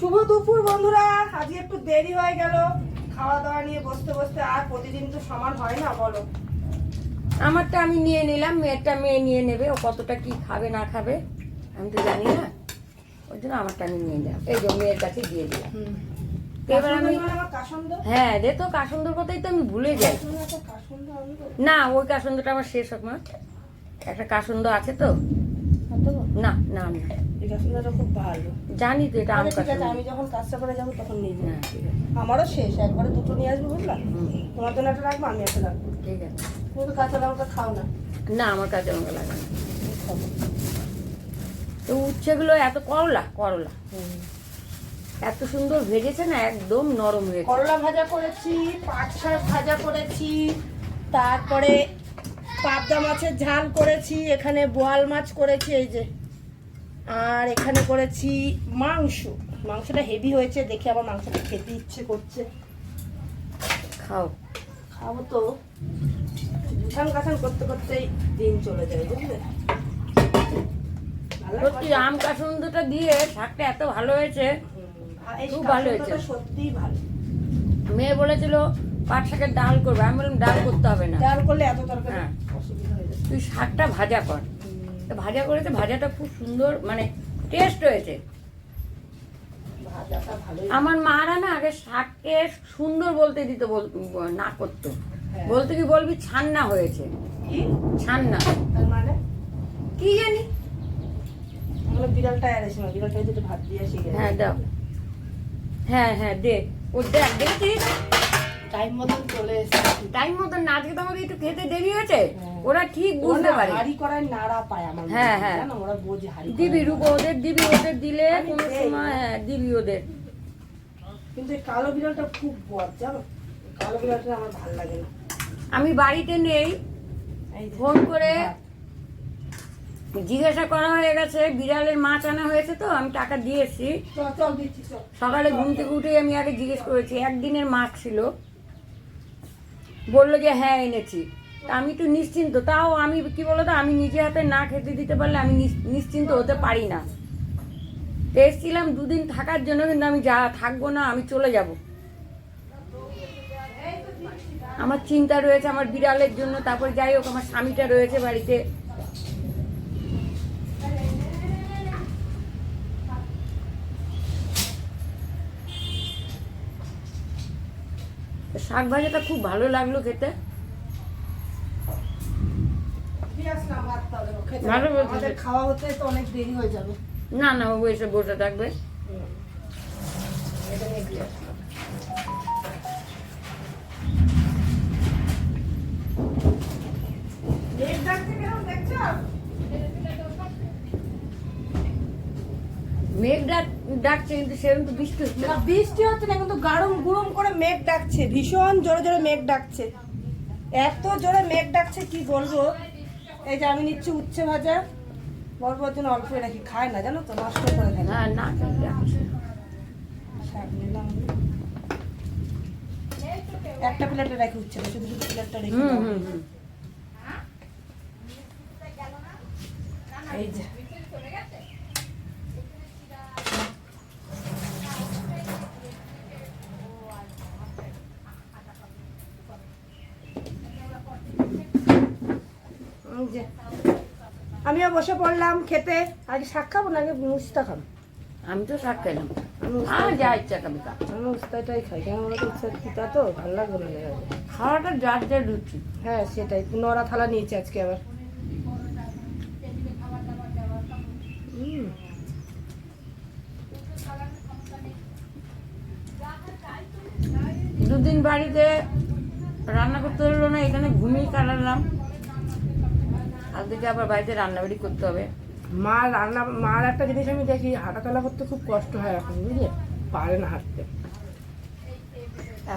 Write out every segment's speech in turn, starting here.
শুভ দুপুর বন্ধুরা। আজকে একটু দেরি হয়ে গেল। খাওয়া দাওয়া নিয়ে বসতে বসতে আর প্রতিদিন তো সমান হয় না বলো? আমারটা আমি নিয়ে নিলাম মেয়েরটা মেয়ে নিয়ে নেবে। ও কতটা কি খাবে না খাবে আমি তো জানি না। ওই জন্য আমারটা আমি নিয়ে নিলাম। এই যে মেয়ের কাছে দিয়ে দিলাম। এবার আমি হ্যাঁ দে তো কাসন্দর কথাই তো আমি ভুলে যাই? না ওই কাসন্দটা আমার শেষ হোক মা। একটা কাসন্দ আছে তো? আনতে না না না। এই খুব ভালো। জানি তো এটা ঠিক আছে আমি যখন কাজটা করে যাব তখন নিয়ে যাব। আছে। আমারও শেষ একবারে দুটো নিয়ে আসব বুঝলা? তোমার জন্য একটা রাখব আমি একটা রাখব। ঠিক আছে। তুমি তো কাঁচা লঙ্কা খাও না। না আমার কাছে আমাকে লাগে না। তো উচ্ছেগুলো এত করলা করলা। এত সুন্দর ভেজেছে না একদম নরম হয়েছে। করলা ভাজা করেছি পাট শাক ভাজা করেছি তারপরে পাবদা মাছের ঝাল করেছি এখানে বোয়াল মাছ করেছি এই যে। আর এখানে করেছি মাংস। মাংসটা হেভি হয়েছে দেখে আবার মাংসটা খেতে ইচ্ছে করছে। খাও। খাব তো। গুছান গাছান করতে করতেই দিন চলে যায় বুঝলে? সত্যি। আম কাসন্দটা দিয়ে শাকটা এত ভালো হয়েছে। খুব ভালো হয়েছে। সত্যিই ভালো। মেয়ে বলেছিল পাট শাকের ডাল করবে। আমি বললাম ডাল করতে হবে না। ডাল করলে এত তরকারি হ্যাঁ। তুই শাকটা ভাজা কর। ভাজা করেছে ভাজাটা খুব সুন্দর মানে টেস্ট হয়েছে। আমার মারা না আগে শাককে সুন্দর বলতে দিত বল- না করতো। হ্যাঁ। বলতে কি বলবি ছান্না হয়েছে। কি? ছান্না। মানে? কি জানি? বিড়ালটা বিড়ালটা ভাত দিয়ে হ্যাঁ দাও। হ্যাঁ হ্যাঁ দে। ও দেখ দেখছিস? টাইম মতন চলে এসেছি। টাইম মতো না আজকে তো আমাকে একটু খেতে দেরি হয়েছে? হ্যাঁ। ওরা ঠিক বুঝতে পারে। হাড়ি করায় নাড়া পায় আমার হ্যাঁ, হ্যাঁ। ওরা বোঝে হাড়ি দিবি রূপ ওদের দিবি ওদের দিলে আমি কোনো সময় হ্যাঁ দিবি ওদের। কিন্তু এই কালো বিড়ালটা খুব বদ জানো? কালো বিড়ালটা আমার ভালো লাগে না। আমি বাড়িতে নেই। ফোন করে জিজ্ঞাসা করা হয়ে গেছে বিড়ালের মাছ আনা হয়েছে তো আমি টাকা দিয়ে এসছি চল চল দিচ্ছি চল। সকালে ঘুম থেকে উঠে আমি আগে জিজ্ঞেস করেছি একদিনের মাছ ছিল। বলল যে হ্যাঁ এনেছি। তা আমি একটু নিশ্চিন্ত, তাও আমি কি বলতো, আমি নিজে হাতে না খেতে দিতে পারলে আমি নিশ্চিন্ত হতে পারি না। তো এসেছিলাম দুদিন থাকার জন্য, কিন্তু আমি যা থাকব না, আমি চলে যাব। আমার চিন্তা রয়েছে, আমার বিড়ালের জন্য, তারপর যাই হোক, আমার স্বামীটা রয়েছে বাড়িতে। শাক ভাজাটা খুব ভালো লাগল খেতে দিয়ে আসলাম ভাত তাহলে, খেতে ভালো হবে। আমাদের খাওয়া হতে তো অনেক দেরি হয়ে যাবে না না ও এসে বসে থাকবে এটা নিয়ে দিয়ে আসলাম। মেঘ ডাকছে কেরম দেখছ? মেঘ ডাক ডাকছে কিন্তু সেরকম তো বৃষ্টি হচ্ছে না না। বৃষ্টি হচ্ছে না কিন্তু গাড়ম গুড়ম করে মেঘ ডাকছে ভীষণ জোরে জোরে মেঘ ডাকছে এত জোরে মেঘ ডাকছে কি বলব এই যে আমি নিচ্ছি উচ্ছে ভাজা। বরবর জন্য অল্প রাখি খায় না জানো তো? নষ্ট করে দেয় না না একটা প্লেটে রাখি উচ্ছে শুধু শুধু প্লেটটা রেখে হুম হুম হুম। এই যে এই যে। আমিও বসে পড়লাম খেতে আগে শাক খাব না আগে মুস্তা খাব। আমি তো শাক আমি আর যা ইচ্ছা খাবি খা। আমি উস্তাটাই খাই কেন বলতো উস্তা তিতা তো ভালো লাগবে না খাওয়াটা যার যার রুচি। হ্যাঁ সেটাই। থালা নিয়েছি আজকে আবার। দুদিন বাড়িতে রান্না করতে হলো না এখানে ঘুমিয়ে কাটালাম। আজকে আবার বাড়িতে রান্নাবাড়ি করতে হবে। মা রান্না মার একটা জিনিস আমি দেখি হাঁটাচলা করতে খুব কষ্ট হয় এখন বুঝলে? পারে না হাঁটতে।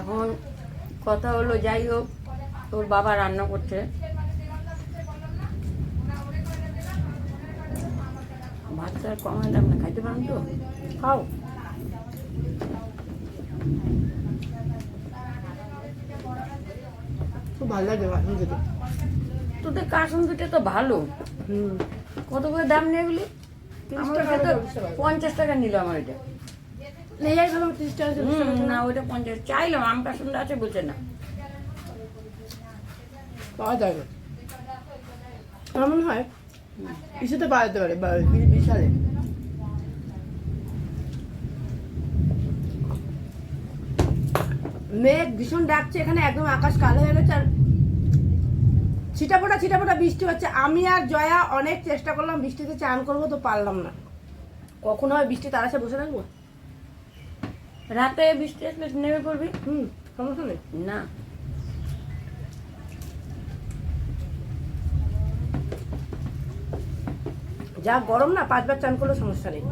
এখন কথা হলো যাই হোক তোর বাবা রান্না করছে। ভাতটা আর কমালাম না খাইতে পারেন তো? খাও। খুব ভালো লাগে তোদের কাসন দুটো তো ভালো? কত করে দাম নেই এগুলি। পঞ্চাশ টাকা নিল আমার এটা। ভালো তিরিশ টাকা না ওইটা পঞ্চাশ। চাইলাম আম আছে বলছে না। পাওয়া মনে হয় ইস্যুতে পাওয়া যেতে পারে বিশালে। মেঘ ভীষণ ডাকছে এখানে একদম আকাশ কালো হয়ে গেছে আর ছিটাফোটা ছিটাফোটা বৃষ্টি হচ্ছে। আমি আর জয়া অনেক চেষ্টা করলাম বৃষ্টিতে চান করব তো পারলাম না। কখন হয় বৃষ্টি তার আসে বসে থাকব? রাতে বৃষ্টি আসলে নেমে পড়বি? হুম সমস্যা নেই। না। যা গরম না পাঁচবার চান করলেও সমস্যা নেই।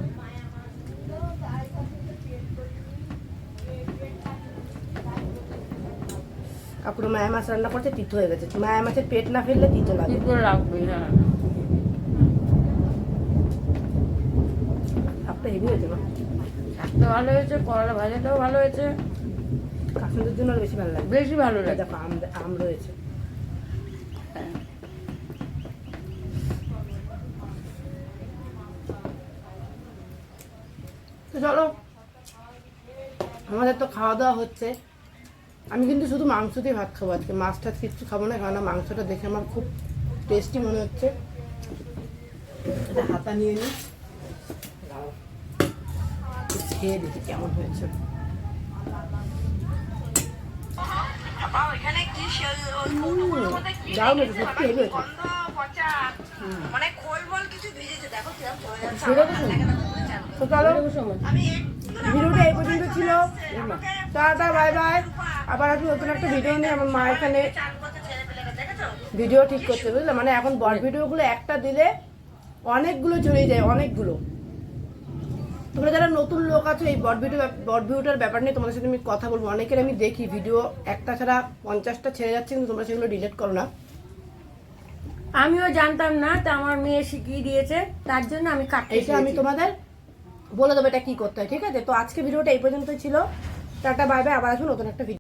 কাকুর মায়া মাছ রান্না করতে তিতো হয়ে গেছে। মায়া মাছের পেট না ফেললে তিতো লাগে। হ্যাঁ। আপটা হেভি হয়েছে না? শাকটা ভালো হয়েছে করলা ভাজাটাও ভালো হয়েছে। কাশ্মীরের জন্য বেশি ভালো লাগে। বেশি ভালো এই লাগে। দেখো আম আম রয়েছে। হ্যাঁ। চলো। আমাদের তো খাওয়া দাওয়া হচ্ছে। আমি কিন্তু শুধু মাংস দিয়ে ভাত খাব আজকে। মাছ টাছ কিচ্ছু খাব না কারণ মাংসটা দেখে আমার খুব টেস্টি মনে হচ্ছে। এটা হাতা নিয়ে নিই খেয়ে দেখি কেমন হয়েছে। হুম, ভিডিওটা এই পর্যন্ত ছিল। Tata bye bye. আবার একটু নতুন একটা ভিডিও নিয়ে। আমার মা এখানে ভিডিও ঠিক করতে বুঝলে? মানে এখন বড় ভিডিওগুলো একটা দিলে অনেকগুলো চলে যায় অনেকগুলো। তোমরা যারা নতুন লোক আছো এই বট ভিডিও বট ভিডিওটার ব্যাপার নিয়ে তোমাদের সাথে আমি কথা বলব। অনেকের আমি দেখি ভিডিও একটা ছাড়া পঞ্চাশটা ছেড়ে যাচ্ছে কিন্তু তোমরা সেগুলো ডিলিট করো না। আমিও জানতাম না তা আমার মেয়ে শিখিয়ে দিয়েছে তার জন্য আমি কাটতে এটা আমি তোমাদের বলে দেবো এটা কী করতে হয়, ঠিক আছে? তো আজকে ভিডিওটা এই পর্যন্ত ছিল। Tata, bye bye. আবার আসব নতুন একটা ভিডিও